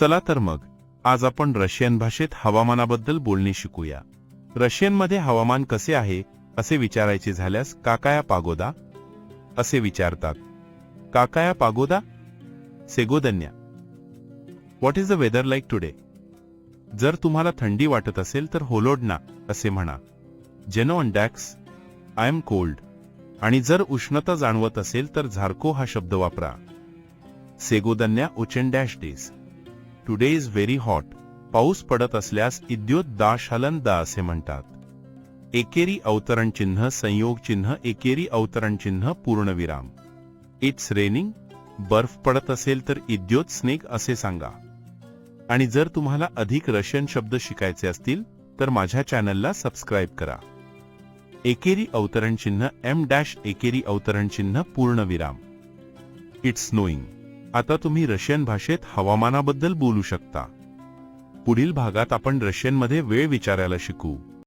चला तर मग आज आपण रशियन भाषेत हवामानाबद्दल बोलणे शिकूया. रशियनमध्ये हवामान कसे आहे असे विचारायचे झाल्यास काकाया पागोदा? असे विचारतात. काकाया पागोदा? सेगोदन्या. What is the weather like today जर तुम्हाला थंडी वाटत असेल तर होलोडना असे म्हणा. जेनो अंडॅक्स आय एम कोल्ड आणि जर उष्णता जाणवत असेल तर झारको हा शब्द वापरा. सेगोदन्या उचेन dash days. Today is very hot पाऊस पडत असल्यास इद्योत दा शालन दा असे म्हणतात. एकेरी अवतरण चिन्ह संयोग चिन्ह एकेरी अवतरण चिन्ह पूर्णविराम. इट्स रेनिंग बर्फ पडत असेल तर इद्योत स्नेक असे सांगा. आणि जर तुम्हाला अधिक रशियन शब्द शिकायचे असतील तर माझ्या चॅनलला सबस्क्राईब करा. एकेरी अवतरण चिन्ह एम डॅश एकेरी अवतरण चिन्ह पूर्णविराम. इट्स नोईंग आता तुम्ही रशियन भाषेत हवामानाबद्दल बोलू शकता. पुढील भागात आपण रशियनमध्ये वेळ विचारायला शिकू.